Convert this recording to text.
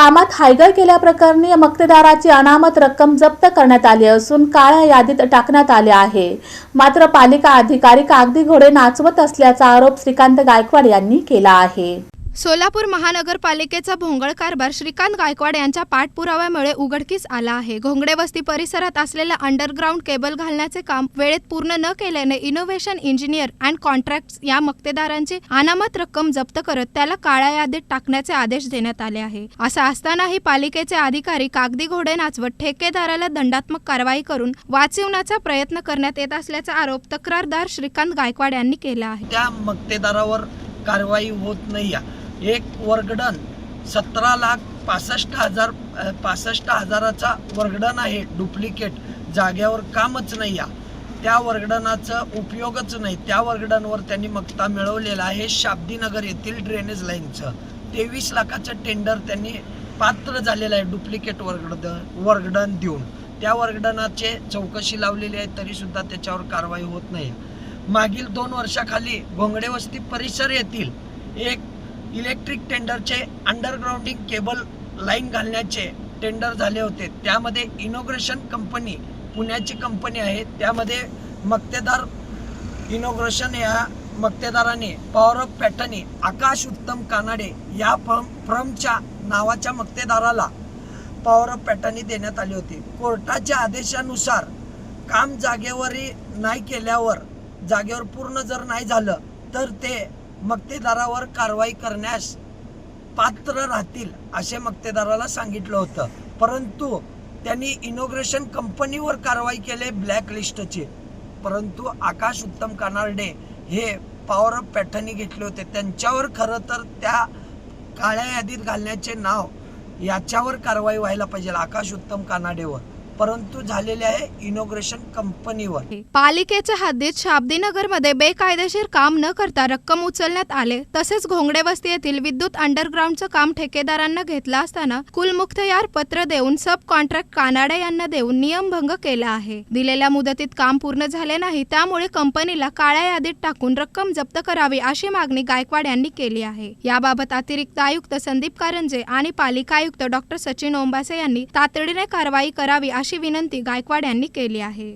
कामात हायगर केल्याप्रकरणी मक्तेदाराची अनामत रक्कम जप्त करण्यात आली असून काळ्या यादीत टाकण्यात आले आहे. मात्र पालिका अधिकारी कागदी घोडे नाचवत असल्याचा आरोप श्रीकांत गायकवाड यांनी केला आहे. सोलापूर महानगरपालिकेचा भोंगळ कारभार श्रीकांत गायकवाड यांच्या पाठपुराव्यामुळे उघडकीस आला आहे. घोंगडे वस्ती परिसरात असलेल्या अंडरग्राऊंड केबल घालण्याचे काम वेळेत पूर्ण न केल्याने इनोव्हेशन इंजिनियर अँड कॉन्ट्रॅक्ट्स या मक्तेदारांची अनामत रक्कम जप्त करत त्याला काळ्या यादीत टाकण्याचे आदेश देण्यात आले आहे. असं असतानाही पालिकेचे अधिकारी कागदी घोडे नाचवत ठेकेदाराला दंडात्मक कारवाई करून वाचवण्याचा प्रयत्न करण्यात येत असल्याचा आरोप तक्रारदार श्रीकांत गायकवाड यांनी केला आहे. त्या मक्तेदारावर कारवाई होत नाही आहे. एक वर्गडन सतरा लाख पासष्ट हजार पासष्ट हजाराचा वर्गडन आहे डुप्लिकेट. जाग्यावर कामच नाही या. त्या वर्गडनाचं उपयोगच नाही. त्या वर्गडनवर त्यांनी मक्ता मिळवलेला आहे शाब्दीनगर येथील ड्रेनेज लाईनचं तेवीस लाखाचं टेंडर त्यांनी पात्र झालेलं आहे डुप्लिकेट वर्गड वर्गडन देऊन. त्या वर्गडनाचे चौकशी लावलेली आहे तरीसुद्धा त्याच्यावर कारवाई होत नाही. मागील दोन वर्षाखाली घोंगडे वस्ती परिसर येथील एक इलेक्ट्रिक टेंडरचे अंडरग्राउंडिंग केबल लाईन घालण्याचे टेंडर झाले होते. त्यामध्ये इनोग्रेशन कंपनी पुण्याची कंपनी आहे. त्यामध्ये मक्तेदार इनोग्रेशन या मक्तेदाराने पॉवर ऑफ पॅटर्नी आकाश उत्तम कानाडे या फर्म फर्मच्या नावाच्या मक्तेदाराला पॉवर ऑफ पॅटर्नी देण्यात आली होती. कोर्टाच्या आदेशानुसार काम जागेवरही नाही केल्यावर जागेवर पूर्ण जर नाही झालं तर ते मक्तेदारावर कारवाई करण्यास पात्र राहतील असे मक्तेदाराला सांगितलं होतं. परंतु त्यांनी इनोग्रेशन कंपनीवर कारवाई केले ब्लॅक लिस्टची परंतु आकाश उत्तम कानार्डे हे पॉवर ऑफ पॅटर्नी घेतले होते. त्यांच्यावर खरं तर त्या काळ्या यादीत घालण्याचे नाव याच्यावर कारवाई व्हायला पाहिजे आकाश उत्तम कानाडेवर. परंतु झालेले आहे इनोग्रेशन कंपनीवर पालिकेच्या हद्दीत शाब्दीनगरमध्ये बेकायदेशीर काम न करता रक्कम उचलण्यात आले. तसेच घोंगडे वस्ती येथील विद्युत अंडरग्राऊंडचं काम ठेकेदारांना घेतलं असताना कुलमुख्तयार पत्र देऊन सब कॉन्ट्रॅक्ट कानाडे यांना देऊन नियमभंग केला आहे. दिलेल्या मुदतीत काम पूर्ण झाले नाही त्यामुळे कंपनीला काळ्या यादीत टाकून रक्कम जप्त करावी अशी मागणी गायकवाड यांनी केली आहे. याबाबत अतिरिक्त आयुक्त संदीप कारंजे आणि पालिका आयुक्त डॉक्टर सचिन ओंबासे यांनी तातडीने कारवाई करावी अशी विनंती गायकवाड यांनी केली आहे.